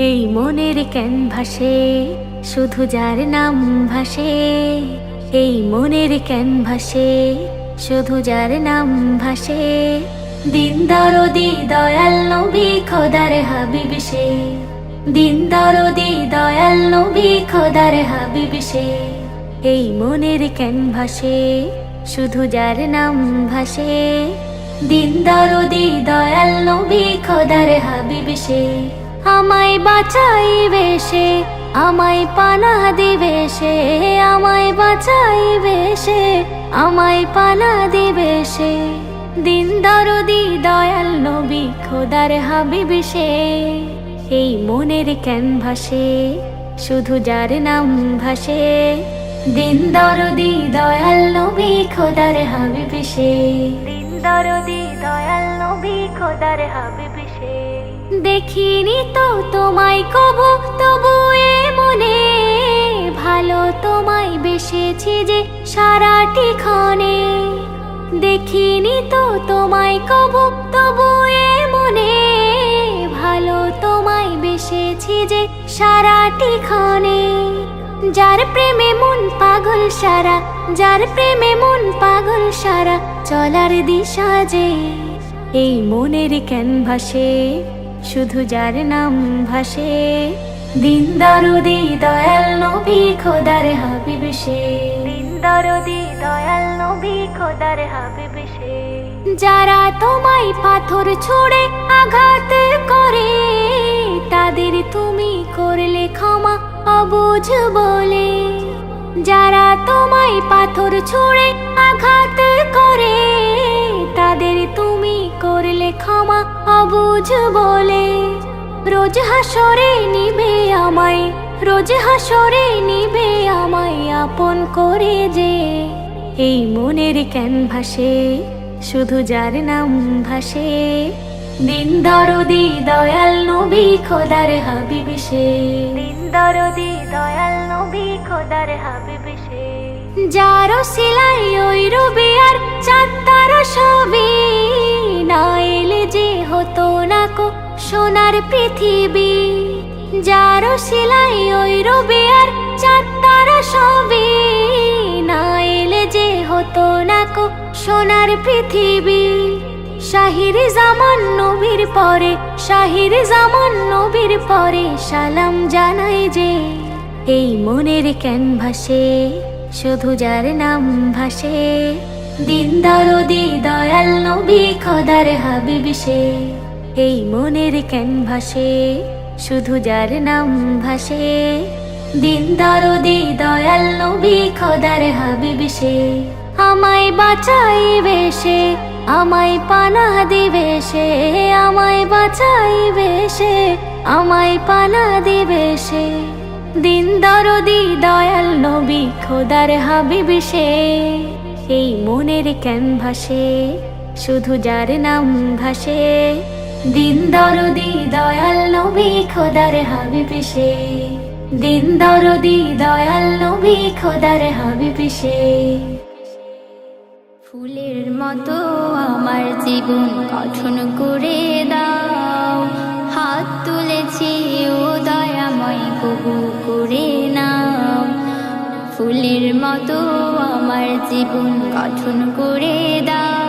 এই মনের ক্যানভাসে, শুধু যার নাম ভাসে। এই মনের ক্যানভাসে, শুধু যার নাম ভাসে। দিন দরদি দয়াল নবী খোদার হাবিব সে। দিন দরদি দয়াল নবী খোদার হাবিব এই মনের ক্যানভাসে, শুধু যার নাম ভাসে। দিন দরদি দয়াল নবী খোদার হাবিব আমায় বাঁচাইবে সে, আমায় পানা দিবে সে, আমায় বাঁচাইবে সে, আমায় পানা দিবে সে। দিন দরদি দয়াল নবী খোদার হাবিব সে, এই মনের ক্যানভাসে, শুধু যার নাম ভাসে। দিন দরদি দয়াল নবী খোদার হাবিব সে। দিন দরদি দয়াল নবী খোদার হাবিব দেখিনি তো তোমায় কবু, তবু এ মনে ভালো তোমায় বেসেছি যে সারাটি ক্ষণে। দেখিনি তো তোমায় কবু, তবু এ মনে ভালো তোমায় বেসেছি যে সারাটি ক্ষণে। যার প্রেমে মন পাগল সারা, যার প্রেমে মন পাগল সারা, চলার দিশা যে এই মনের ক্যানভাসে। শুধু যার নাম ভাসে। দিন দরদি দয়াল নবী খোদার হাবিব সে। দিন দরদি দয়াল নবী খোদার হাবিব সে। যারা তোমায় পাথর ছুড়ে আঘাত করে তাদের তুমি করলে ক্ষমা অবুঝ বলে। যারা তোমায় পাথর ছুঁড়ে আঘাত করে তাদের তুমি করলে ক্ষমা অবুঝ বলে। রোজ হাসরে নিবে আমায় রোজ হাসরে নিবে আমায় আপন করে যে। এই মনের ক্যানভাসে শুধু যার নাম ভাসে। দিন দরদি দয়াল নবী খোদার হাবিব সে। দিন দরদি দয়াল নবী খোদার হাবিব সে। যারো সিলাই ওই রবি আর চাঁদ তারা সবই না এলে যে হতো না কো সোনার পৃথিবী। যারো সিলাই ওই রবি আর চাঁদ সবই না এলে যে হতো না কো সোনার পৃথিবী। শাহির জামান নবীর পরে, শাহির জামান নবীর পরে সালাম জানাই যে, এই মনের ক্যানভাসে, শুধু যার নাম ভাসে। দিন দরদি দয়াল নবী খোদার হাবিব সে। এই মনের ক্যানভাসে, শুধু যার নাম ভাসে। দিন দরদি দয়াল নবী খোদার হাবিব সে। আমায় বাঁচাইবে সে, আমায় পানা দিবে সে। আমায় বাঁচাইবে সে, আমায় পানা দিবে সে। দিন দরদি দয়াল নবী খোদার হাবিব সে। এই মনের ক্যানভাসে, শুধু যার নাম ভাসে, দিন দরদি দয়াল নবী খোদার হাবিব সে। দিন দরদি দয়াল নবী খোদার হাবিব সে। ফুলের মতো আমার জীবন গঠন করে দাও। হাত তুলেছি ও দয়াময় কবু করে নাও। ফুলের মতো আমার জীবন গঠন করে দাও।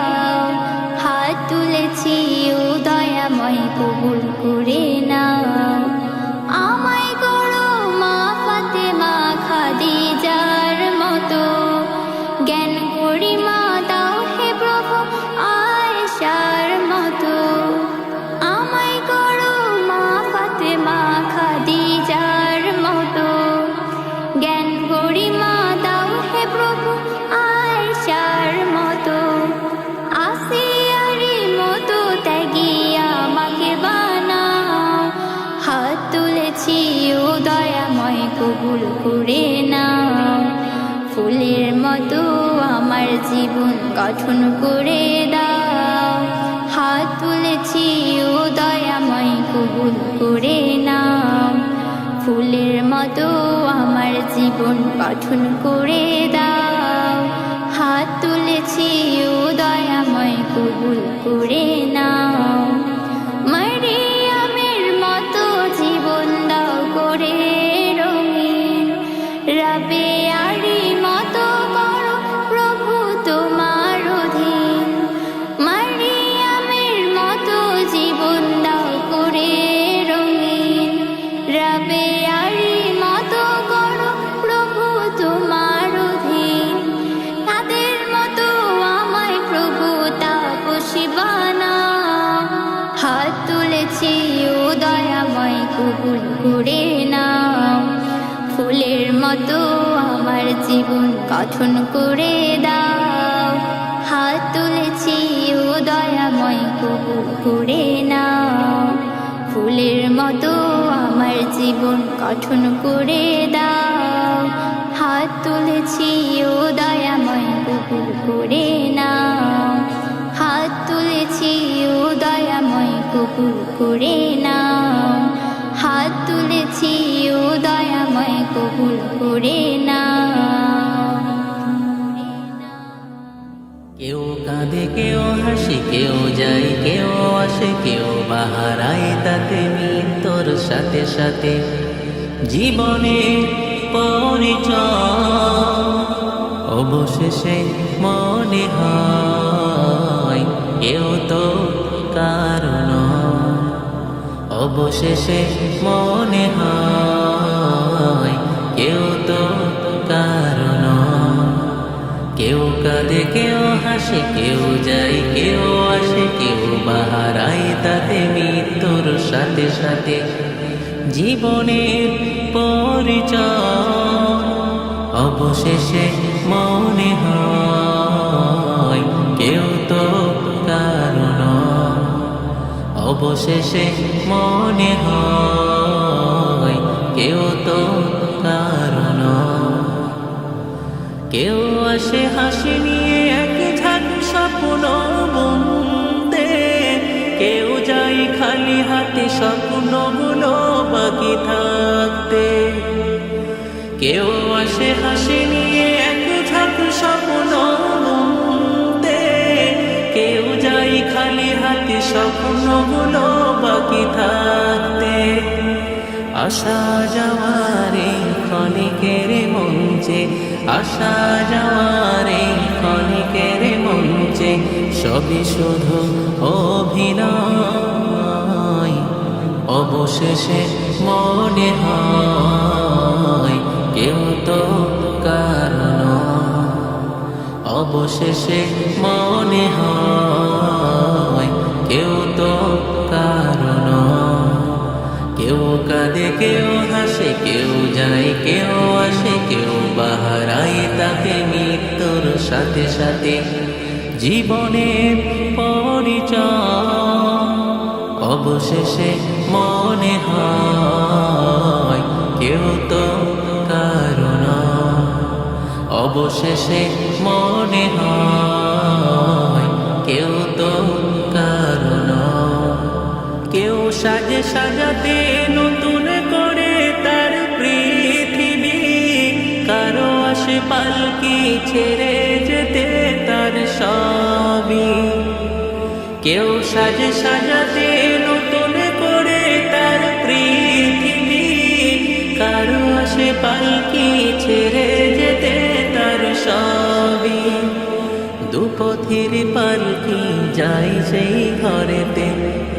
কবুল করে নাও। ফুলের মতো আমার জীবন গঠন করে দাও। হাত তুলেছি ও দয়াময় কবুল করে নাও। ফুলের মতো আমার জীবন গঠন করে দাও। হাত তুলেছি ও দয়াময় কবুল করে নাও। ফুলের মতো আমার জীবন গঠন করে দাও। হাত তুলেছি ও দয়াময় কবুল করে নাও। ফুলের মতো আমার জীবন গঠন করে দাও। হাত তুলেছি ও দয়াময় কবুল করে নাও। হাত তুলেছি ও দয়াময় কবুল করে নাও। কবুল করে নাও কেউ কাঁদে, কেউ হাসি, কেউ যায়, কেউ আসে, কেউ বাহারায় তাতে মৃত্যুর সাথে সাথে জীবনে পরিচয় অবশেষে মনে হয় কেউ তো কারণ। অবশেষে মনে হয় তো কারণ। কেউ কাঁদে, কেউ হাসে, কেউ যায়, কেউ আসে, কেউ বাহারায় তাতে মৃত্যুর সাথে সাথে জীবনের পরিচয় অবশেষে মনে হয় কেউ তো কারণ। অবশেষে মনে হয় কেউ তো কেউ আসে হাসি নিয়ে এক ঝাঁক স্বপ্ন বুনতে। কেউ যায় খালি হাতে স্বপ্নগুলো বাকি থাকতে। কেউ আসে হাসি নিয়ে এক ঝাঁক স্বপ্ন বুনতে। কেউ যায় খালি হাতে স্বপ্নগুলো বাকি থাকতে। আসা যাওয়ারে ক্ষণিকের মঞ্চে আসা যাওয়ারে ক্ষণিকের মঞ্চে, সবই শুধু অভিনয়। অবশেষে মনে হয় কেউ তো কারণ অবশেষে মনে হয় কেউ তো কারণ কেউ কাঁদে, কেউ হাসে, কেউ যায়, কেউ আসে। কেউ বাহারাই তাকে মৃত্যুর সাথে সাথে জীবনের পরিচয় অবশেষে মনে হয় কেউ তো কারণ অবশেষে মনে হয় কেউ তো কারণ কেউ সাজে সাজাতে আসে পালকি ছেড়ে যেতে তার সবই? কেউ সাজে সাজাতে নতুন করে তার পৃথিবী। কারও আসে পালকি ছেড়ে যেতে তার সবই? দুপথির পালকি যাই সেই ঘরেতে?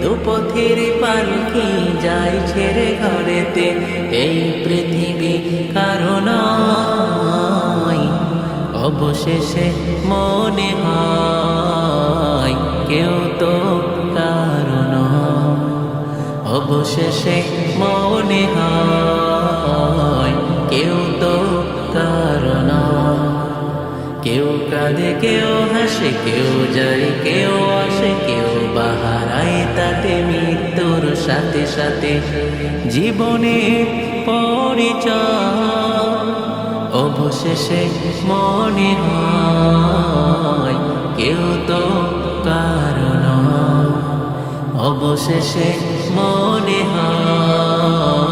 দুপথির পালকি যাই ছেড়ে ঘরেতে? এই পৃথিবী কারণ অবশেষে মনে হয় কেউ তো কারণ অবশেষে মনে হয় কেউ তো কারণ কেউ কাঁদে, কেউ হাসে, কেউ যায়, কেউ আসে, কেউ বাহারায় তাতে মৃত্যুর সাথে সাথে জীবনের পরিচয়। অবশেষে মনে হয় কেউ তো কারণ অবশেষে মনে হয়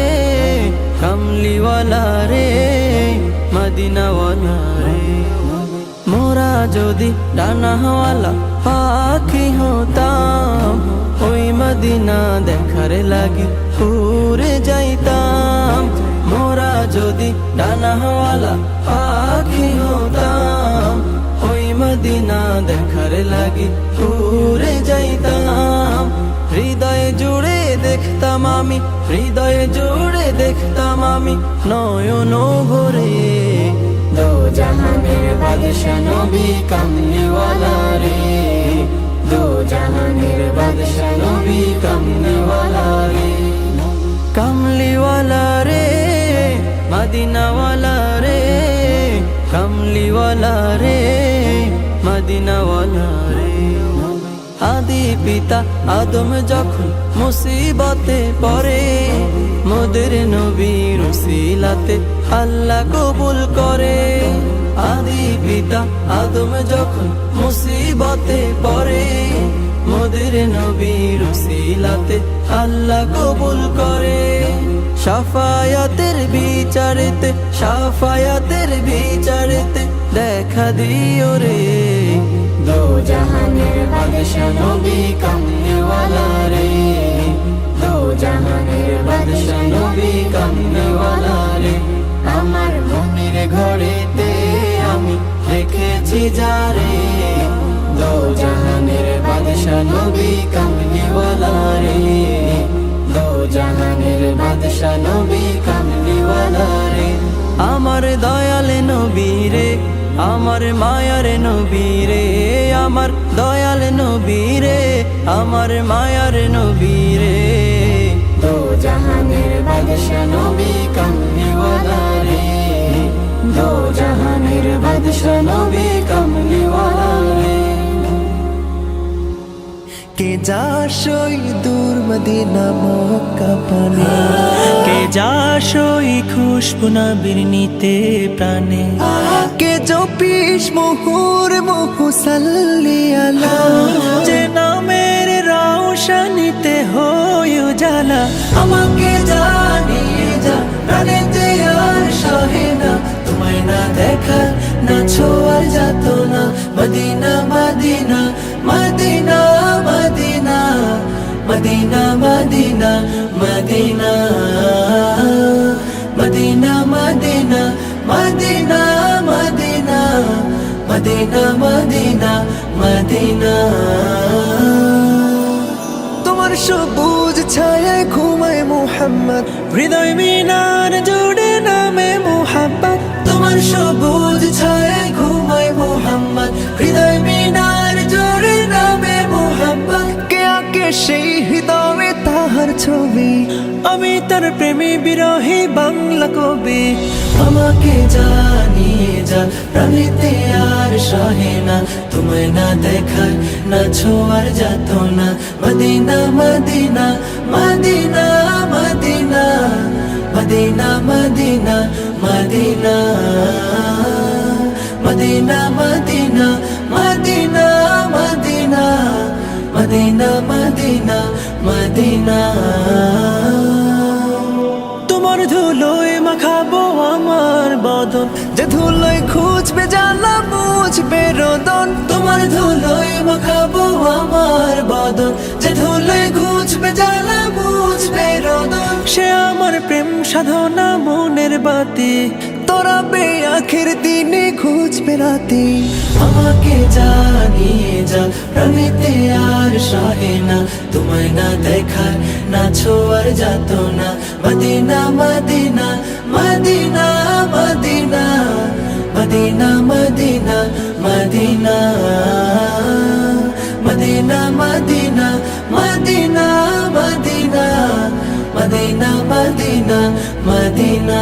যদি ডানাওয়ালা পাখি হতাম, ওই মদিনা দেখার লাগি উড়ে যাইতাম। মোরা যদি ডানাওয়ালা পাখি হতাম, ওই মদিনা দেখার লাগি উড়ে যাইতাম। হৃদয়ে জুড়ে দেখতাম আমি, হৃদয়ে জুড়ে দেখতাম আমি, নয়ন ভরে জাহানের বাদশা নবী কামলিওয়ালা রে। দো জাহানের বাদশা নবী কামলিওয়ালা রে কামলিওয়ালা রে, মদিনাওয়ালা রে। আদি পিতা আদম যখন মুসিবতে পড়ে, মোদের নবীর উসিলাতে আল্লাহ কবুল করে। আদি পিতা আদম যখন মুসিবতে পড়ে, মোদের নবীর উসিলাতে আল্লাহ কবুল করে। সাফায়াতের বিচারেতে সাফায়াতের বিচারেতে দেখা দিও রে। দো জাহানের বাদশা নবী কামনেওয়ালা রে। দো জাহানের বাদশা নবী কামনেওয়ালা নবী কামনেওয়ালা রে। আমার দয়াল নবী রে আমার মায়ার নবী রে আমার দয়াল নবী রে আমার মায়ার নবী রে। দো জাহানের বাদশা নবী কামলিওয়ালা রে। দো জাহানের বাদশা নবী কামলিওয়ালা রে। কে যা সই দূর মদিনা মক্কা পানে। যাস ওই খুশবুনাবির নিতে প্রাণে। কে জপিস মুহুর মুহু সাল্লি আলা। যে নামের রওশানিতে হয় উজালা। আমাকে জানিয়ে যা প্রাণেতে আর সহে না। তোমায় না দেখা না ছোঁয়ার যাত না Medina Medina Medina Medina Medina Medina Medina. তোমার সবুজ ছায় ঘুমায় মোহাম্মদ হৃদয় মিনার জুড়ে আমি তার প্রেমী বিরহী বাংলা কবি আমাকে জানিয়ে যা প্রাণীতে আর সহে না তোমায় না দেখার না ছোঁয়ার যাত না Medina Medina Medina Medina Medina Medina Medina Medina Medina Medina Medina Medina Medina Medina মাখাবো আমার বদন। যে ধুলোয় খুঁজবে জ্বালা বুঝবে রোদন। তোমার ধুলোয় মাখাবো আমার বদন। যে ধুলোয় খুঁজবে জ্বালা বুঝবে রোদন। সে আমার প্রেম সাধনা মনের বাতি। তোরা বে আখের দিনে খুঁজবে রাতে আমাকে জানিয়ে যা প্রাণীতে আর সহে না তোমায় না দেখার না ছোঁয়ার যাত না Medina Medina Medina Medina Medina Medina Medina Medina Medina Medina Medina Medina Medina Medina